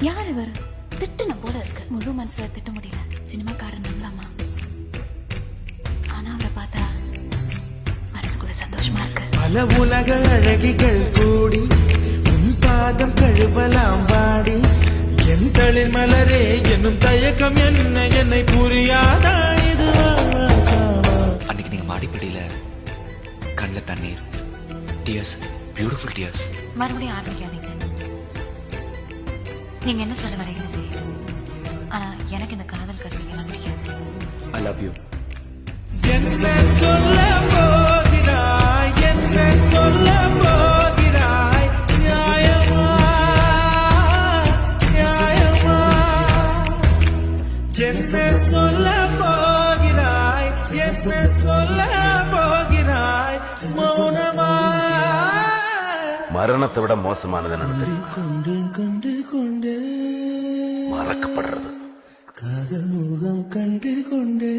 யார் இவர்? திட்டுன போல இருக்கு. முழு மனசுல திட்ட முடியல. சினிமாக்காரன் நம்பலாமா ஆனா அவரை பார்த்தா மனசுக்குள்ள சந்தோஷமா இருக்கு. பல உலக அழகிகள் கூடி உன் பாதம் கழுவலாம் வாடி. என் தளிர் மலரே என்னும் தயக்கம் என்ன? என்னை புரியாதா இது? அன்னைக்கு நீங்க மாடிப்படியில கண்ணில் தண்ணீர். டியர்ஸ் பியூட்டிஃபுல் டியர்ஸ் மறுபடியும் ஆரம்பிக்காதீங்க. நீங்க என்ன சொல்ல தெரியும் ஆனா எனக்கு இந்த காதல் கருவிங்கெல்லாம் பிடிக்காது. ஐ லவ் யூ என்ன சொல்ல போகிறாய் என்ன சொல்ல போகிறாய் நியாயமா நியாயமா. என்ன சொல்ல போகிறாய் என்ன சொல்ல மரணத்தை விட மோசமானது கொண்டு கொண்டு மறக்கப்படுறது. காதல் முகம் கண்டு கொண்டு